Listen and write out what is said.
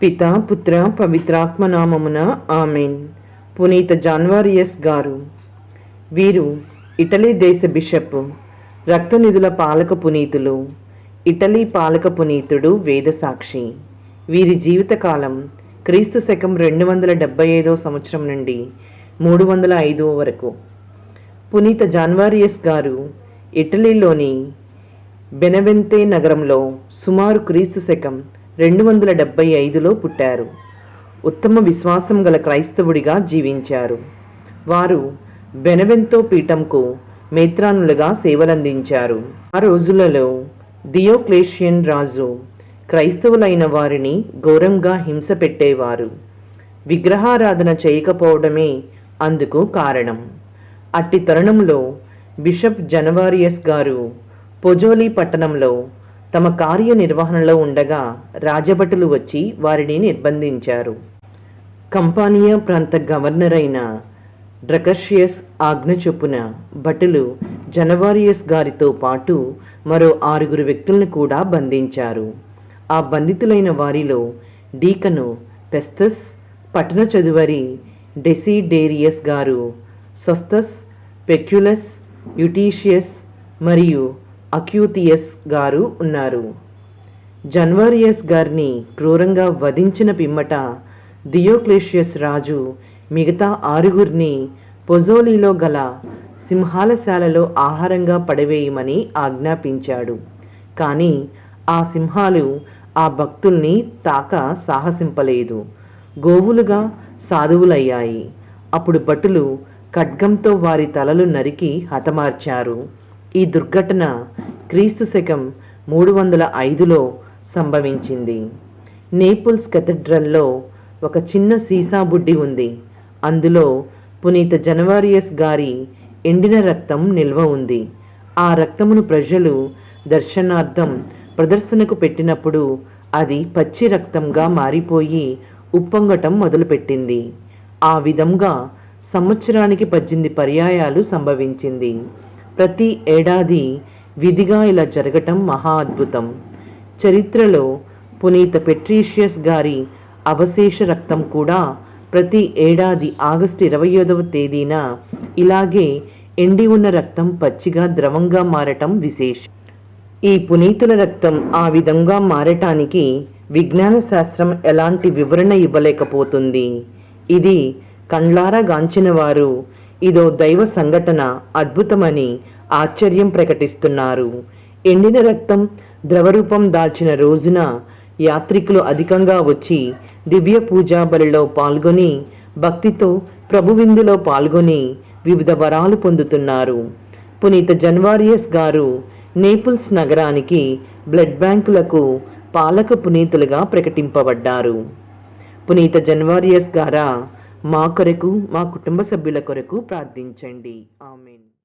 పిత పుత్ర పవిత్రాత్మనామమున ఆమెన్. పునీత జాన్వారియస్ గారు వీరు ఇటలీ దేశ బిషప్ రక్తనిధుల పాలక పునీతులు ఇటలీ పాలక పునీతుడు వేదసాక్షి వీరి జీవితకాలం క్రీస్తు శకం రెండు వందల డెబ్బై ఐదో సంవత్సరం నుండి మూడు వందల ఐదో వరకు. పునీత జాన్వారియస్ గారు ఇటలీలోని బెనవెంతే నగరంలో సుమారు క్రీస్తు శకం రెండు వందల డెబ్బై ఐదులో పుట్టారు. ఉత్తమ విశ్వాసం గల క్రైస్తవుడిగా జీవించారు. వారు బెనవెంతో పీఠంకు మేత్రానులుగా సేవలందించారు. ఆ రోజులలో దియోక్లేషియన్ రాజు క్రైస్తవులైన వారిని ఘోరంగా హింస పెట్టేవారు. విగ్రహారాధన చేయకపోవడమే అందుకు కారణం. అట్టి తరుణంలో బిషప్ జనవారియస్ గారు పొజోలి పట్టణంలో తమ కార్యనిర్వహణలో ఉండగా రాజభటులు వచ్చి వారిని నిర్బంధించారు. కంపానియా ప్రాంత గవర్నర్ అయిన డ్రకర్షియస్ ఆజ్ఞ చొప్పున భటులు జనవారియస్ గారితో పాటు మరో ఆరుగురు వ్యక్తులను కూడా బంధించారు. ఆ బంధితులైన వారిలో డీకను పెస్తస్ పట్టణ చదువరి డెసిడేరియస్ గారు సొస్తస్ పెక్యులస్ యుటీషియస్ మరియు అక్యూతియస్ గారు ఉన్నారు. జన్వారియస్ గారిని క్రూరంగా వధించిన పిమ్మట దియోక్లేషియస్ రాజు మిగతా ఆరుగురిని పొజోలీలో గల సింహాలశాలలో ఆహారంగా పడవేయమని ఆజ్ఞాపించాడు. కానీ ఆ సింహాలు ఆ భక్తుల్ని తాక సాహసింపలేదు. గోవులుగా సాధువులయ్యాయి. అప్పుడు భటులు ఖడ్గంతో వారి తలలు నరికి హతమార్చారు. ఈ దుర్ఘటన క్రీస్తు శకం మూడు వందల ఐదులో సంభవించింది. నేపుల్స్ కెథడ్రల్లో ఒక చిన్న సీసా బుడ్డి ఉంది. అందులో పునీత జనవారియస్ గారి ఎండిన రక్తం నిల్వ ఉంది. ఆ రక్తమును ప్రజలు దర్శనార్థం ప్రదర్శనకు పెట్టినప్పుడు అది పచ్చి రక్తంగా మారిపోయి ఉప్పొంగటం మొదలుపెట్టింది. ఆ విధంగా సంవత్సరానికి పద్దెనిమిది పర్యాయాలు సంభవించింది. ప్రతి ఏడాది విధిగా ఇలా జరగటం మహా అద్భుతం. చరిత్రలో పునీత పెట్రీషియస్ గారి అవశేష రక్తం కూడా ప్రతి ఏడాది ఆగస్టు ఇరవై ఐదవ తేదీన ఇలాగే ఎండి ఉన్న రక్తం పచ్చిగా ద్రవంగా మారటం విశేషం. ఈ పునీతుల రక్తం ఆ విధంగా మారటానికి విజ్ఞాన శాస్త్రం ఎలాంటి వివరణ ఇవ్వలేకపోతుంది. ఇది కండ్లారా గాంచినవారు ఇదో దైవ సంఘటన అద్భుతమని ఆశ్చర్యం ప్రకటిస్తున్నారు. ఎండిన రక్తం ద్రవరూపం దాల్చిన రోజున యాత్రికులు అధికంగా వచ్చి దివ్య పూజా బలిలో పాల్గొని భక్తితో ప్రభువిందులో పాల్గొని వివిధ వరాలు పొందుతున్నారు. పునీత జన్వారియస్ గారు నేపుల్స్ నగరానికి బ్లడ్ బ్యాంకులకు పాలక పునీతులుగా ప్రకటింపబడ్డారు. పునీత జన్వారియస్ గారా మా కొరకు మా కుటుంబ సభ్యుల కొరకు ప్రార్థించండి. ఆమెన్.